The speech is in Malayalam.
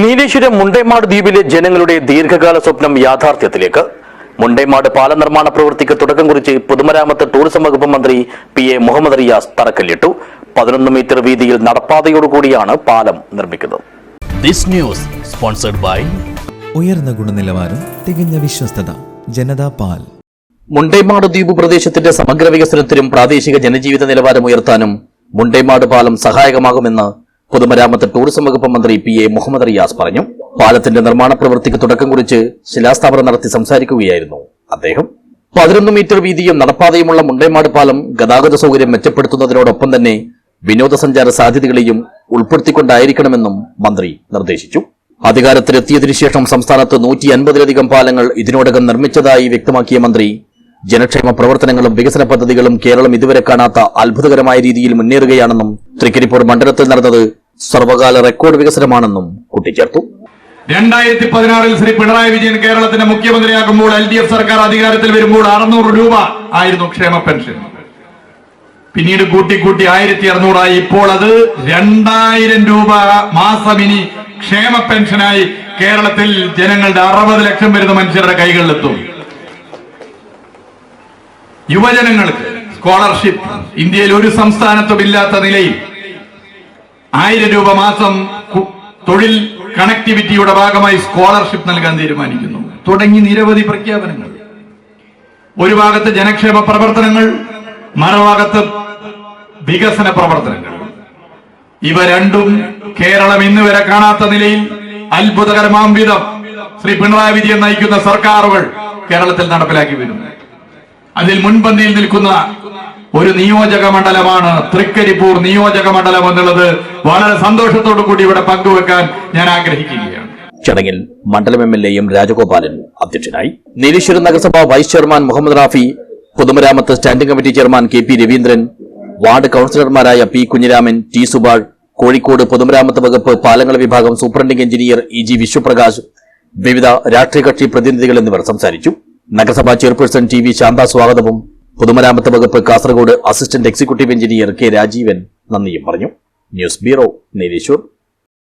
നീലേശ്വരം മുണ്ടേമാട് ദ്വീപിലെ ജനങ്ങളുടെ ദീർഘകാല സ്വപ്നം യാഥാർത്ഥ്യത്തിലേക്ക്. മുണ്ടേമാട് പാല നിർമ്മാണ പ്രവൃത്തിക്ക് തുടക്കം കുറിച്ച് പൊതുമരാമത്ത് ടൂറിസം വകുപ്പ് മന്ത്രി പി എ മുഹമ്മദ് റിയാസ് തറക്കല്ലിട്ടു. പതിനൊന്ന് മീറ്റർ വീതിയിൽ നടപ്പാതയോടുകൂടിയാണ് പാലം നിർമ്മിക്കുന്നത്. ദിസ് ന്യൂസ് സ്പോൺസർഡ് ബൈ ഉയർന്ന ഗുണനിലവാരം തികഞ്ഞ വിശ്വസ്തത ജനതാ പാൽ. മുണ്ടേമാട് ദ്വീപ് പ്രദേശത്തിന്റെ സമഗ്ര വികസനത്തിനും പ്രാദേശിക ജനജീവിത നിലവാരം ഉയർത്താനും മുണ്ടേമാട് പാലം സഹായകമാകുമെന്ന് പൊതുമരാമത്ത് ടൂറിസം വകുപ്പ് മന്ത്രി പി എ മുഹമ്മദ് റിയാസ് പറഞ്ഞു പാലത്തിന്റെ നിർമ്മാണ പ്രവൃത്തിക്ക് തുടക്കം കുറിച്ച് ശിലാസ്ഥാപനം നടത്തി സംസാരിക്കുകയായിരുന്നു അദ്ദേഹം. പതിനൊന്ന് മീറ്റർ വീതിയും നടപ്പാതയുമുള്ള മുണ്ടേമാട് പാലം ഗതാഗത സൗകര്യം മെച്ചപ്പെടുത്തുന്നതിനോടൊപ്പം തന്നെ വിനോദസഞ്ചാര സാധ്യതകളെയും ഉൾപ്പെടുത്തിക്കൊണ്ടായിരിക്കണമെന്നും മന്ത്രി നിർദ്ദേശിച്ചു. അധികാരത്തിലെത്തിയതിനു ശേഷം സംസ്ഥാനത്ത് നൂറ്റി അൻപതിലധികം പാലങ്ങൾ ഇതിനോടകം നിർമ്മിച്ചതായി വ്യക്തമാക്കിയ മന്ത്രി ജനക്ഷേമ പ്രവർത്തനങ്ങളും വികസന പദ്ധതികളും കേരളം ഇതുവരെ കാണാത്ത അത്ഭുതകരമായ രീതിയിൽ മുന്നേറുകയാണെന്നും തൃക്കരിപ്പൂർ മണ്ഡലത്തിൽ നടന്നത് സർവകാല റെക്കോർഡ് വികസനമാണെന്നും കൂട്ടിച്ചേർത്തു. രണ്ടായിരത്തി പതിനാറിൽ ശ്രീ പിണറായി വിജയൻ കേരളത്തിന്റെ മുഖ്യമന്ത്രിയാകുമ്പോൾ എൽ ഡി എഫ് സർക്കാർ അധികാരത്തിൽ വരുമ്പോൾ അറുന്നൂറ് രൂപ ആയിരുന്നു ക്ഷേമ പെൻഷൻ. പിന്നീട് കൂട്ടി കൂട്ടി ആയിരത്തി അറുന്നൂറായി. ഇപ്പോൾ അത് രണ്ടായിരം രൂപ മാസം ഇനി ക്ഷേമ പെൻഷനായി കേരളത്തിൽ ജനങ്ങളുടെ അറുപത് ലക്ഷം വരുന്ന മനുഷ്യരുടെ കൈകളിലെത്തും. യുവജനങ്ങൾക്ക് സ്കോളർഷിപ്പ് ഇന്ത്യയിൽ ഒരു സംസ്ഥാനത്തും ഇല്ലാത്ത നിലയിൽ ആയിരം രൂപ മാസം തൊഴിൽ കണക്ടിവിറ്റിയുടെ ഭാഗമായി സ്കോളർഷിപ്പ് നൽകാൻ തീരുമാനിക്കുന്നു. തുടങ്ങി നിരവധി പ്രഖ്യാപനങ്ങൾ. ഒരു ഭാഗത്ത് ജനക്ഷേമ പ്രവർത്തനങ്ങൾ മറുഭാഗത്ത് വികസന പ്രവർത്തനങ്ങൾ. ഇവ രണ്ടും കേരളം ഇന്ന് വരെ കാണാത്ത നിലയിൽ അത്ഭുതകരമാം വിധം ശ്രീ പിണറായി വിജയൻ നയിക്കുന്ന സർക്കാരുകൾ കേരളത്തിൽ നടപ്പിലാക്കി വരുന്നു. അതിൽ മുൻപന്തിയിൽ നിൽക്കുന്ന ഒരു നിയോജക മണ്ഡലമാണ് തൃക്കരിപ്പൂർ നിയോജക മണ്ഡലം എന്നുള്ളത് വളരെ സന്തോഷത്തോടു കൂടി ഇവിടെ പങ്കുവെക്കാൻ ഞാൻ ആഗ്രഹിക്കുകയാണ്. ചടങ്ങിൽ മണ്ഡലം M L A M Rajagopalan അധ്യക്ഷനായി. നീലേശ്വരം നഗരസഭ വൈസ് ചെയർമാൻ മുഹമ്മദ് റാഫി പൊതുമരാമത്ത് standing committee chairman K P Raveendran ward കൌൺസിലർമാരായ P Kunhiraman T Subal Kozhikode പൊതുമരാമത്ത് വകുപ്പ് പാലങ്ങൾ വിഭാഗം superintending engineer E G Vishwaprakash വിവിധ രാഷ്ട്രീയ കക്ഷി പ്രതിനിധികൾ എന്നിവർ സംസാരിച്ചു. നഗരസഭാ ചെയർപേഴ്സൺ ടി വി ശാന്ത സ്വാഗതവും പൊതുമരാമത്ത് വകുപ്പ് Kasaragod assistant executive engineer K Rajeevan നന്ദിയും പറഞ്ഞു. News bureau Nileshwar